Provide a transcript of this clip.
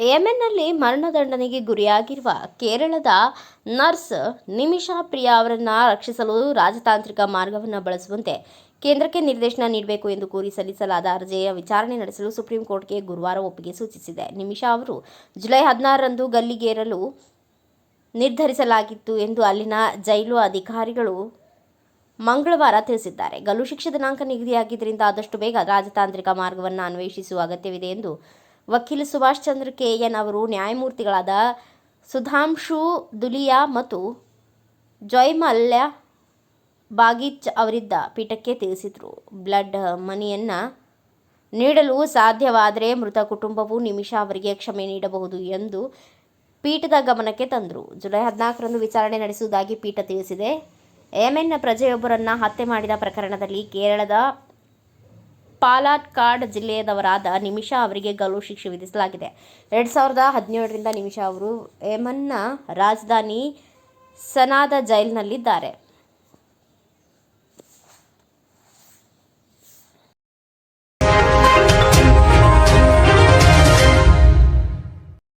ಜೈಲಿನಲ್ಲಿ ಮರಣದಂಡನೆಗೆ ಗುರಿಯಾಗಿರುವ ಕೇರಳದ ನರ್ಸ್ ನಿಮಿಷಾ ಪ್ರಿಯಾ ಅವರನ್ನು ರಕ್ಷಿಸಲು ರಾಜತಾಂತ್ರಿಕ ಮಾರ್ಗವನ್ನು ಬಳಸುವಂತೆ ಕೇಂದ್ರಕ್ಕೆ ನಿರ್ದೇಶನ ನೀಡಬೇಕು ಎಂದು ಕೋರಿ ಸಲ್ಲಿಸಲಾದ ಅರ್ಜಿಯ ವಿಚಾರಣೆ ನಡೆಸಲು ಸುಪ್ರೀಂ ಕೋರ್ಟ್ಗೆ ಗುರುವಾರ ಒಪ್ಪಿಗೆ ಸೂಚಿಸಿದೆ. ನಿಮಿಷಾ ಅವರು ಜುಲೈ ಹದಿನಾರರಂದು ಗಲ್ಲಿಗೇರಲು ನಿರ್ಧರಿಸಲಾಗಿತ್ತು ಎಂದು ಅಲ್ಲಿನ ಜೈಲು ಅಧಿಕಾರಿಗಳು ಮಂಗಳವಾರ ತಿಳಿಸಿದ್ದಾರೆ. ಗಲ್ಲು ಶಿಕ್ಷೆ ದಿನಾಂಕ ನಿಗದಿಯಾಗಿದ್ದರಿಂದ ಆದಷ್ಟು ಬೇಗ ರಾಜತಾಂತ್ರಿಕ ಮಾರ್ಗವನ್ನು ಅನ್ವೇಷಿಸುವ ಅಗತ್ಯವಿದೆ ಎಂದು ವಕೀಲ ಸುಭಾಷ್ ಚಂದ್ರ ಕೆ ಎನ್ ಅವರು ನ್ಯಾಯಮೂರ್ತಿಗಳಾದ ಸುಧಾಂಶು ದುಲಿಯಾ ಮತ್ತು ಜೊಯ್ಮಲ್ಯ ಬಾಗಿಚ್ ಅವರಿದ್ದ ಪೀಠಕ್ಕೆ ತಿಳಿಸಿದರು. ಬ್ಲಡ್ ಮನಿಯನ್ನು ನೀಡಲು ಸಾಧ್ಯವಾದರೆ ಮೃತ ಕುಟುಂಬವು ನಿಮಿಷ ಅವರಿಗೆ ಕ್ಷಮೆ ನೀಡಬಹುದು ಎಂದು ಪೀಠದ ಗಮನಕ್ಕೆ ತಂದರು. ಜುಲೈ ಹದಿನಾಲ್ಕರಂದು ವಿಚಾರಣೆ ನಡೆಸುವುದಾಗಿ ಪೀಠ ತಿಳಿಸಿದೆ. ಯೆಮೆನ್ನ ಪ್ರಜೆಯೊಬ್ಬರನ್ನು ಹತ್ಯೆ ಮಾಡಿದ ಪ್ರಕರಣದಲ್ಲಿ ಕೇರಳದ ಪಾಲಾಕ್ಕಾಡ್ ಜಿಲ್ಲೆಯದವರಾದ ನಿಮಿಷಾ ಅವರಿಗೆ ಗಲ್ಲು ಶಿಕ್ಷೆ ವಿಧಿಸಲಾಗಿದೆ. ಎರಡು ಸಾವಿರದ ಹದಿನೇಳರಿಂದ ನಿಮಿಷಾ ಅವರು ಯೆಮನ್ನ ರಾಜಧಾನಿ ಸನಾದ ಜೈಲಿನಲ್ಲಿದ್ದಾರೆ.